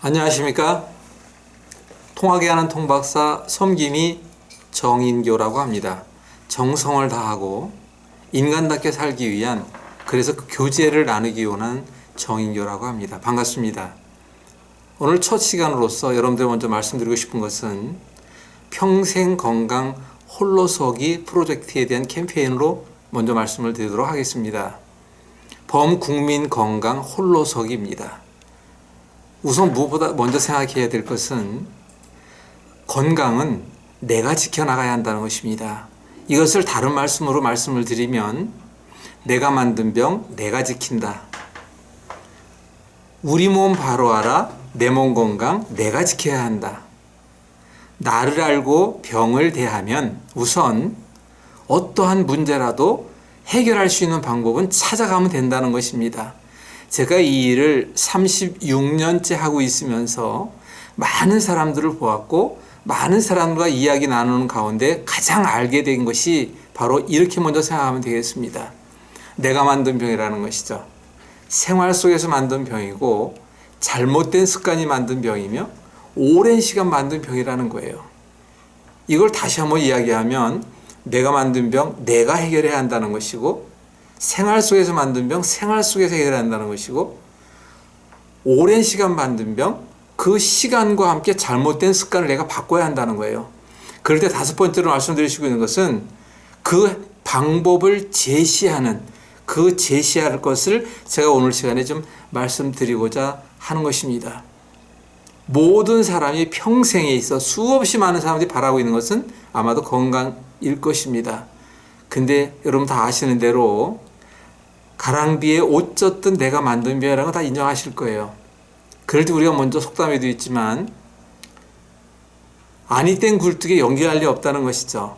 안녕하십니까? 통하게 하는 통박사 섬김이 정인교라고 합니다. 정성을 다하고 인간답게 살기 위한 그래서 그 교제를 나누기 원한 정인교라고 합니다. 반갑습니다. 오늘 첫 시간으로서 여러분들 먼저 말씀드리고 싶은 것은 평생 건강 홀로서기 프로젝트에 대한 캠페인으로 먼저 말씀을 드리도록 하겠습니다. 범국민 건강 홀로서기입니다. 우선 무엇보다 먼저 생각해야 될 것은 건강은 내가 지켜나가야 한다는 것입니다. 이것을 다른 말씀으로 말씀을 드리면 내가 만든 병 내가 지킨다. 우리 몸 바로 알아 내 몸 건강 내가 지켜야 한다. 나를 알고 병을 대하면 우선 어떠한 문제라도 해결할 수 있는 방법은 찾아가면 된다는 것입니다. 제가 이 일을 36년째 하고 있으면서 많은 사람들을 보았고 많은 사람들과 이야기 나누는 가운데 가장 알게 된 것이 바로 이렇게 먼저 생각하면 되겠습니다. 내가 만든 병이라는 것이죠. 생활 속에서 만든 병이고 잘못된 습관이 만든 병이며 오랜 시간 만든 병이라는 거예요. 이걸 다시 한번 이야기하면 내가 만든 병 내가 해결해야 한다는 것이고 생활 속에서 만든 병 생활 속에서 해결해야 한다는 것이고 오랜 시간 만든 병 그 시간과 함께 잘못된 습관을 내가 바꿔야 한다는 거예요. 그럴 때 다섯 번째로 말씀드리시고 있는 것은 그 방법을 제시하는 그 제시할 것을 제가 오늘 시간에 좀 말씀드리고자 하는 것입니다. 모든 사람이 평생에 있어 수없이 많은 사람들이 바라고 있는 것은 아마도 건강일 것입니다. 근데 여러분 다 아시는 대로 가랑비에 옷 젖던 내가 만든 병이라는 거 다 인정하실 거예요. 그럴 때 우리가 먼저 속담에도 있지만 아니 땐 굴뚝에 연기할 리 없다는 것이죠.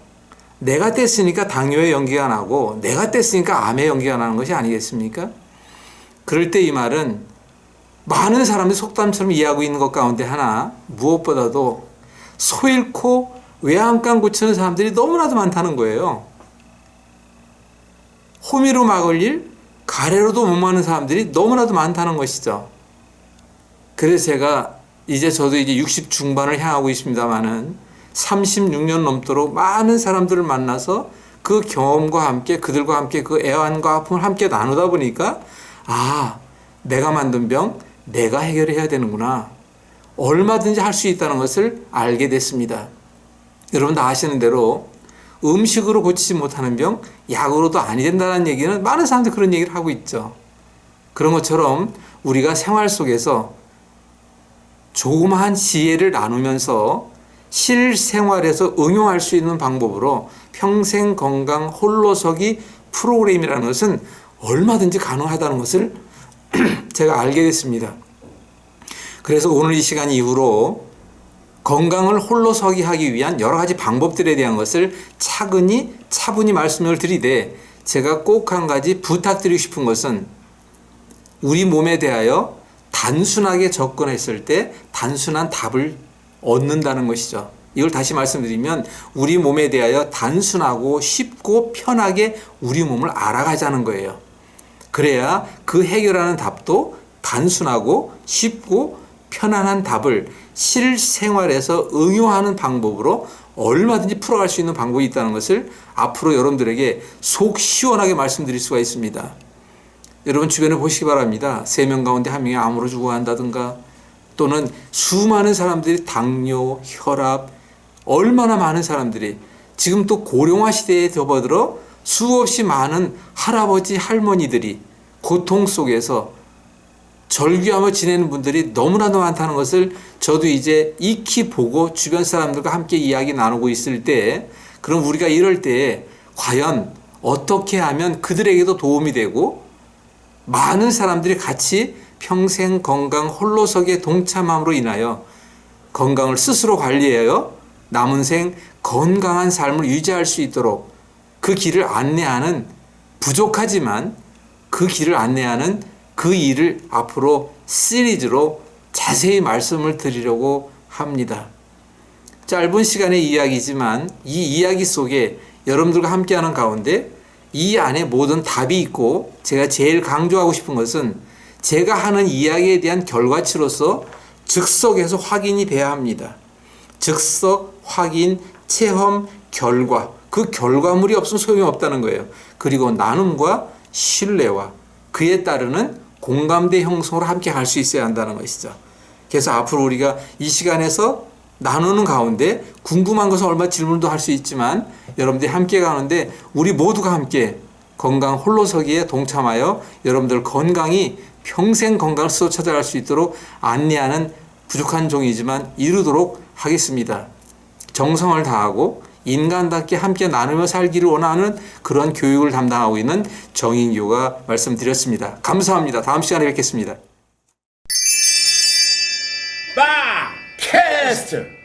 내가 뗐으니까 당뇨에 연기가 나고 내가 뗐으니까 암에 연기가 나는 것이 아니겠습니까? 그럴 때 이 말은 많은 사람들이 속담처럼 이해하고 있는 것 가운데 하나 무엇보다도 소 잃고 외양간 고치는 사람들이 너무나도 많다는 거예요. 호미로 막을 일, 가래로도 못 막는 사람들이 너무나도 많다는 것이죠. 그래서 제가 이제 저도 이제 60 중반을 향하고 있습니다만은 36년 넘도록 많은 사람들을 만나서 그 경험과 함께 그들과 함께 그 애환과 아픔을 함께 나누다 보니까 아, 내가 만든 병 내가 해결해야 되는구나. 얼마든지 할 수 있다는 것을 알게 됐습니다. 여러분 다 아시는 대로 음식으로 고치지 못하는 병 약으로도 아니 된다는 얘기는 많은 사람들이 그런 얘기를 하고 있죠. 그런 것처럼 우리가 생활 속에서 조그마한 지혜를 나누면서 실생활에서 응용할 수 있는 방법으로 평생 건강 홀로서기 프로그램이라는 것은 얼마든지 가능하다는 것을 제가 알게 됐습니다. 그래서 오늘 이 시간 이후로 건강을 홀로 서기 하기 위한 여러 가지 방법들에 대한 것을 차근히 차분히 말씀을 드리되 제가 꼭 한 가지 부탁드리고 싶은 것은 우리 몸에 대하여 단순하게 접근했을 때 단순한 답을 얻는다는 것이죠. 이걸 다시 말씀드리면 우리 몸에 대하여 단순하고 쉽고 편하게 우리 몸을 알아가자는 거예요. 그래야 그 해결하는 답도 단순하고 쉽고 편안한 답을 실생활에서 응용하는 방법으로 얼마든지 풀어갈 수 있는 방법이 있다는 것을 앞으로 여러분들에게 속 시원하게 말씀드릴 수가 있습니다. 여러분 주변에 보시기 바랍니다. 세 명 가운데 한 명이 암으로 죽어간다든가 또는 수많은 사람들이 당뇨, 혈압, 얼마나 많은 사람들이 지금 또 고령화 시대에 접어들어 수없이 많은 할아버지, 할머니들이 고통 속에서 절규하며 지내는 분들이 너무나도 많다는 것을 저도 이제 익히 보고 주변 사람들과 함께 이야기 나누고 있을 때 그럼 우리가 이럴 때 과연 어떻게 하면 그들에게도 도움이 되고 많은 사람들이 같이 평생 건강 홀로서기에 동참함으로 인하여 건강을 스스로 관리하여 남은 생 건강한 삶을 유지할 수 있도록 그 길을 안내하는 부족하지만 그 길을 안내하는 그 일을 앞으로 시리즈로 자세히 말씀을 드리려고 합니다. 짧은 시간의 이야기지만 이 이야기 속에 여러분들과 함께하는 가운데 이 안에 모든 답이 있고 제가 제일 강조하고 싶은 것은 제가 하는 이야기에 대한 결과치로서 즉석에서 확인이 돼야 합니다. 즉석 확인 체험 결과 그 결과물이 없으면 소용이 없다는 거예요. 그리고 나눔과 신뢰와 그에 따르는 공감대 형성으로 함께 갈 수 있어야 한다는 것이죠. 그래서 앞으로 우리가 이 시간에서 나누는 가운데 궁금한 것은 얼마 질문도 할 수 있지만 여러분들이 함께 가는데 우리 모두가 함께 건강 홀로서기에 동참하여 여러분들 건강이 평생 건강을 스스로 찾아갈 수 있도록 안내하는 부족한 종이지만 이루도록 하겠습니다. 정성을 다하고 인간답게 함께 나누며 살기를 원하는 그런 교육을 담당하고 있는 정인교가 말씀드렸습니다. 감사합니다. 다음 시간에 뵙겠습니다. 빠 캐스트